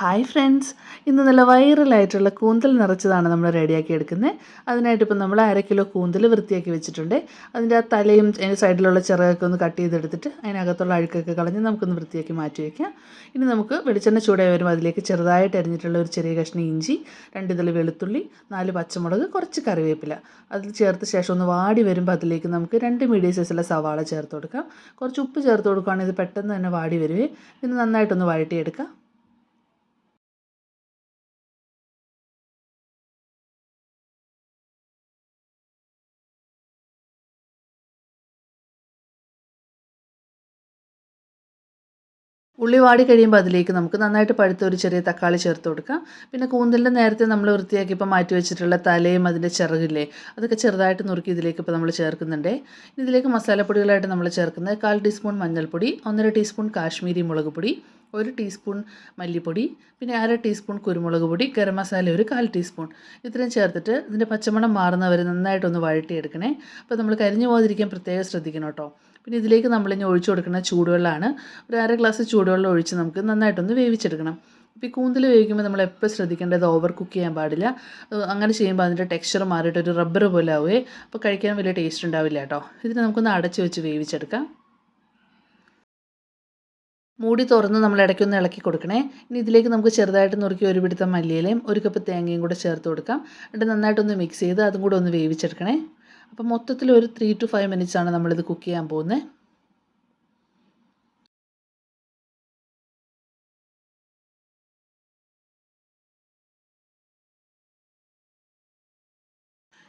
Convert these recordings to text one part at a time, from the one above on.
Hi friends ഇന്ന് നല്ല വൈറലായിട്ടുള്ള കൂന്തൽ നിറച്ചതാണ് നമ്മൾ റെഡിയാക്കി എടുക്കുന്നത്. അതിനായിട്ട് ഇപ്പം നമ്മൾ അര കിലോ കൂന്തൽ വൃത്തിയാക്കി വെച്ചിട്ടുണ്ട്. അതിന്റെ ആ തലയും അതിന്റെ സൈഡിലുള്ള ചിറകൊക്കെ ഒന്ന് കട്ട് ചെയ്തെടുത്തിട്ട് അതിനകത്തുള്ള അഴുക്കൊക്കെ കളഞ്ഞ് നമുക്കൊന്ന് വൃത്തിയാക്കി മാറ്റി വയ്ക്കാം ഇനി നമുക്ക് വെളിച്ചെണ്ണ ചൂടായി വരുമ്പോൾ അതിലേക്ക് ചെറുതായിട്ട് അരിഞ്ഞിട്ടുള്ള ഒരു ചെറിയ കഷ്ണം ഇഞ്ചി രണ്ട് ഇതൾ വെളുത്തുള്ളി നാല് പച്ചമുളക് കുറച്ച് കറിവേപ്പില. അതിൽ ചേർത്ത ശേഷം ഒന്ന് വാടി വരുമ്പോൾ അതിലേക്ക് നമുക്ക് രണ്ട് മീഡിയം സൈസുള്ള സവാള ചേർത്ത് കൊടുക്കാം. കുറച്ച് ഉപ്പ് ചേർത്ത് കൊടുക്കുകയാണെങ്കിൽ ഇത് പെട്ടെന്ന് തന്നെ വാടി വരുവേ. ഇത് നന്നായിട്ടൊന്ന് വഴറ്റിയെടുക്കാം. ഉള്ളി വാടി കഴിയുമ്പോൾ അതിലേക്ക് നമുക്ക് നന്നായിട്ട് പഴുത്ത ഒരു ചെറിയ തക്കാളി ചേർത്ത് കൊടുക്കാം. പിന്നെ കൂന്തലിന്റെ നേരത്തെ നമ്മൾ വൃത്തിയാക്കി ഇപ്പോൾ മാറ്റി വെച്ചിട്ടുള്ള തലയും അതിന്റെ ചിറകില്ലേ അതൊക്കെ ചെറുതായിട്ട് നുറുക്കി ഇതിലേക്ക് ഇപ്പോൾ നമ്മൾ ചേർക്കുന്നുണ്ട്. ഇതിലേക്ക് മസാലപ്പൊടികളായിട്ട് നമ്മൾ ചേർക്കുന്നത് കാൽ ടീസ്പൂൺ മഞ്ഞൾപ്പൊടി ഒന്നര ടീസ്പൂൺ കാശ്മീരി മുളക് പൊടി ഒരു ടീസ്പൂൺ മല്ലിപ്പൊടി പിന്നെ അര ടീസ്പൂൺ കുരുമുളക് പൊടി ഗരം മസാല ഒരു കാൽ ടീസ്പൂൺ. ഇത്രയും ചേർത്തിട്ട് ഇതിന്റെ പച്ചമണം മാറുന്നവരെ നന്നായിട്ടൊന്ന് വഴട്ടിയെടുക്കണേ അപ്പോൾ നമ്മൾ കരിഞ്ഞു പോകാതിരിക്കാൻ പ്രത്യേകം ശ്രദ്ധിക്കണം കേട്ടോ. പിന്നെ ഇതിലേക്ക് നമ്മളിനി ഒഴിച്ചു കൊടുക്കുന്ന ചൂടുവെള്ളമാണ്. ഒരു അര ഗ്ലാസ് ചൂടുവെള്ളം ഒഴിച്ച് നമുക്ക് നന്നായിട്ടൊന്ന് വേവിച്ചെടുക്കണം. ഇപ്പോൾ ഈ കൂന്തൽ വേവിക്കുമ്പോൾ നമ്മൾ എപ്പോഴും ശ്രദ്ധിക്കേണ്ടത് ഓവർ കുക്ക് ചെയ്യാൻ പാടില്ല. അങ്ങനെ ചെയ്യുമ്പോൾ അതിന്റെ ടെക്സ്ചർ മാറിയിട്ട് ഒരു റബ്ബർ പോലെ ആവുകയെ അപ്പോൾ കഴിക്കാൻ വലിയ ടേസ്റ്റ് ഉണ്ടാവില്ല കേട്ടോ. ഇതിന് നമുക്കൊന്ന് അടച്ച് വെച്ച് വേവിച്ചെടുക്കാം. മൂടി തുറന്ന് നമ്മൾ ഇടയ്ക്കൊന്ന് ഇളക്കി കൊടുക്കണേ. ഇനി ഇതിലേക്ക് നമുക്ക് ചെറുതായിട്ട് നുറുക്കി ഒരു പിടുത്തം മല്ലിയിലയും ഒരു കപ്പ് തേങ്ങയും കൂടെ ചേർത്ത് കൊടുക്കാം. എന്നിട്ട് നന്നായിട്ടൊന്ന് മിക്സ് ചെയ്ത് അതും കൂടെ ഒന്ന് വേവിച്ചെടുക്കണേ. അപ്പം മൊത്തത്തിൽ ഒരു ത്രീ ടു ഫൈവ് മിനിറ്റ്സ് ആണ് നമ്മളിത് കുക്ക് ചെയ്യാൻ പോകുന്നത്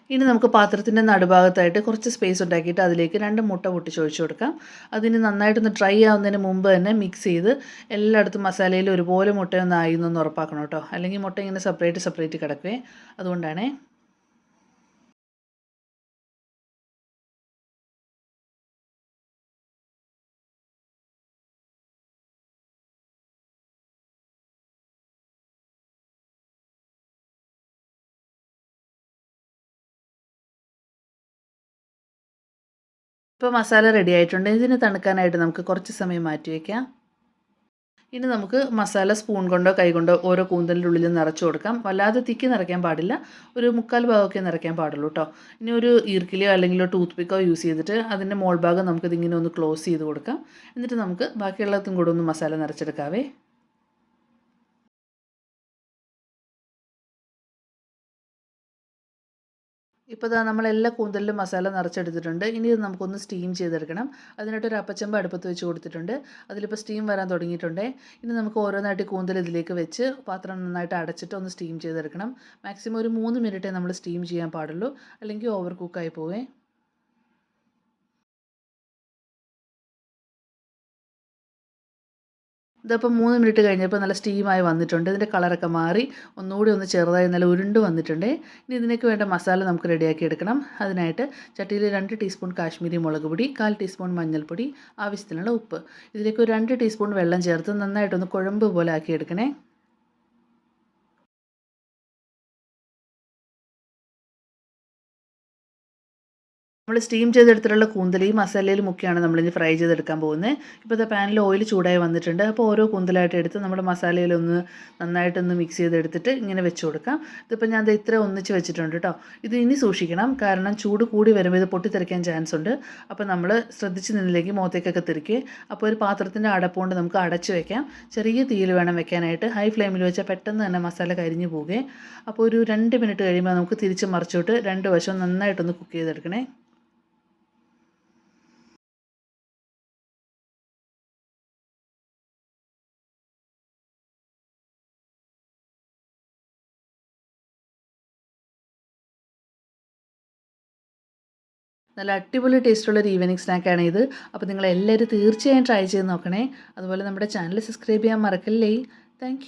ഇനി നമുക്ക് പാത്രത്തിന്റെ നടുഭാഗത്തായിട്ട് കുറച്ച് സ്പേസ് ഉണ്ടാക്കിയിട്ട് അതിലേക്ക് രണ്ട് മുട്ട പൊട്ടിച്ചൊഴിച്ച് കൊടുക്കാം. അതിന് നന്നായിട്ടൊന്ന് ഡ്രൈ ആവുന്നതിന് മുമ്പ് തന്നെ മിക്സ് ചെയ്ത് എല്ലായിടത്തും മസാലയിൽ ഒരുപോലെ മുട്ടയൊന്ന് ആയി എന്നൊന്ന് ഉറപ്പാക്കണം കേട്ടോ. അല്ലെങ്കിൽ മുട്ട ഇങ്ങനെ സെപ്പറേറ്റ് സെപ്പറേറ്റ് കിടക്കുവേ. അതുകൊണ്ടാണേ. ഇപ്പോൾ മസാല റെഡി ആയിട്ടുണ്ട്. ഇതിന് തണുക്കാനായിട്ട് നമുക്ക് കുറച്ച് സമയം മാറ്റി വയ്ക്കാം ഇനി നമുക്ക് മസാല സ്പൂൺ കൊണ്ടോ കൈ കൊണ്ടോ ഓരോ കൂന്തലിന്റെ ഉള്ളിൽ നിറച്ച് കൊടുക്കാം. വല്ലാതെ തിക്കി നിറയ്ക്കാൻ പാടില്ല. ഒരു മുക്കാൽ ഭാഗമൊക്കെ നിറയ്ക്കാൻ പാടുള്ളൂ കേട്ടോ ഇനി ഒരു ഈർക്കിലിയോ അല്ലെങ്കിൽ ടൂത്ത് പിക്കോ യൂസ് ചെയ്തിട്ട് അതിന്റെ മോൾ ഭാഗം നമുക്കിതിങ്ങനെ ഒന്ന് ക്ലോസ് ചെയ്ത് കൊടുക്കാം. എന്നിട്ട് നമുക്ക് ബാക്കിയുള്ളതും കൂടെ ഒന്ന് മസാല നിറച്ചെടുക്കാവേ. ഇപ്പോൾ ഇതാ നമ്മൾ എല്ലാ കൂന്തലിലും മസാല നിറച്ചെടുത്തിട്ടുണ്ട്. ഇനി ഇത് നമുക്കൊന്ന് സ്റ്റീം ചെയ്തെടുക്കണം. അതിനായിട്ട് ഒരു അപ്പച്ചമ്പ അടുപ്പത്ത് വെച്ച് കൊടുത്തിട്ടുണ്ട്. അതിലിപ്പോൾ സ്റ്റീം വരാൻ തുടങ്ങിയിട്ടുണ്ട്. ഇനി നമുക്ക് ഓരോന്നായിട്ട് കൂന്തൽ ഇതിലേക്ക് വെച്ച് പാത്രം നന്നായിട്ട് അടച്ചിട്ട് ഒന്ന് സ്റ്റീം ചെയ്തെടുക്കണം. മാക്സിമം ഒരു മൂന്ന് മിനിറ്റേ നമ്മൾ സ്റ്റീം ചെയ്യാൻ പാടുള്ളൂ. അല്ലെങ്കിൽ ഓവർ കുക്കായി പോവേ. ഇതിപ്പോൾ മൂന്ന് മിനിറ്റ് കഴിഞ്ഞപ്പോൾ നല്ല സ്റ്റീമായി വന്നിട്ടുണ്ട്. ഇതിന്റെ കളറൊക്കെ മാറി ഒന്നുകൂടി ഒന്ന് ചെറുതായി നല്ല ഉരുണ്ട് വന്നിട്ടുണ്ട്. ഇനി ഇതിനേക്ക് വേണ്ട മസാല നമുക്ക് റെഡിയാക്കി എടുക്കണം. അതിനായിട്ട് ചട്ടിയിൽ രണ്ട് ടീസ്പൂൺ കാശ്മീരി മുളക് പൊടി കാൽ ടീസ്പൂൺ മഞ്ഞൾപ്പൊടി ആവശ്യത്തിനുള്ള ഉപ്പ്. ഇതിലേക്ക് ഒരു രണ്ട് ടീസ്പൂൺ വെള്ളം ചേർത്ത് നന്നായിട്ടൊന്ന് കുഴമ്പ് പോലെ ആക്കി എടുക്കണേ നമ്മൾ സ്റ്റീം ചെയ്തെടുത്തിട്ടുള്ള കൂന്തൽ ഈ മസാലയിൽ മുക്കിയാണ് നമ്മളിനി ഫ്രൈ ചെയ്തെടുക്കാൻ പോകുന്നത്. ഇപ്പോൾ പാനിൽ ഓയിൽ ചൂടായി വന്നിട്ടുണ്ട്. അപ്പോൾ ഓരോ കൂന്തലായിട്ട് എടുത്ത് നമ്മുടെ മസാലയിലൊന്ന് നന്നായിട്ടൊന്ന് മിക്സ് ചെയ്തെടുത്തിട്ട് ഇങ്ങനെ വെച്ച് കൊടുക്കാം. ഇതിപ്പോൾ ഞാൻ ഇത് ഇത്ര ഒന്നിച്ച് വെച്ചിട്ടുണ്ട് കേട്ടോ ഇത് ഇനി സൂക്ഷിക്കണം. കാരണം ചൂട് കൂടി വരുമ്പോൾ ഇത് പൊട്ടിത്തെറിക്കാൻ ചാൻസ് ഉണ്ട്. അപ്പോൾ നമ്മൾ ശ്രദ്ധിച്ച് നിന്നില്ലെങ്കിൽ മുഖത്തേക്കൊക്കെ തിരിക്കുക അപ്പോൾ ഒരു പാത്രത്തിന്റെ അടപ്പുകൊണ്ട് നമുക്ക് അടച്ച് വെക്കാം. ചെറിയ തീയിൽ വേണം വെക്കാനായിട്ട്. ഹൈ ഫ്ലെയിമിൽ വെച്ചാൽ പെട്ടെന്ന് തന്നെ മസാല കരിഞ്ഞു പോവുകയും അപ്പോൾ ഒരു രണ്ട് മിനിറ്റ് കഴിയുമ്പോൾ നമുക്ക് തിരിച്ച് മറിച്ചോട്ട് രണ്ട് വശവും നന്നായിട്ടൊന്ന് കുക്ക് ചെയ്തെടുക്കണേ. നല്ല അടിപൊളി ടേസ്റ്റുള്ള ഒരു ഈവനിങ് സ്നാക്കാണ് ഇത്. അപ്പോൾ നിങ്ങൾ എല്ലാവരും തീർച്ചയായും ട്രൈ ചെയ്ത് നോക്കണേ. അതുപോലെ നമ്മുടെ ചാനൽ സബ്സ്ക്രൈബ് ചെയ്യാൻ മറക്കല്ലേ. താങ്ക്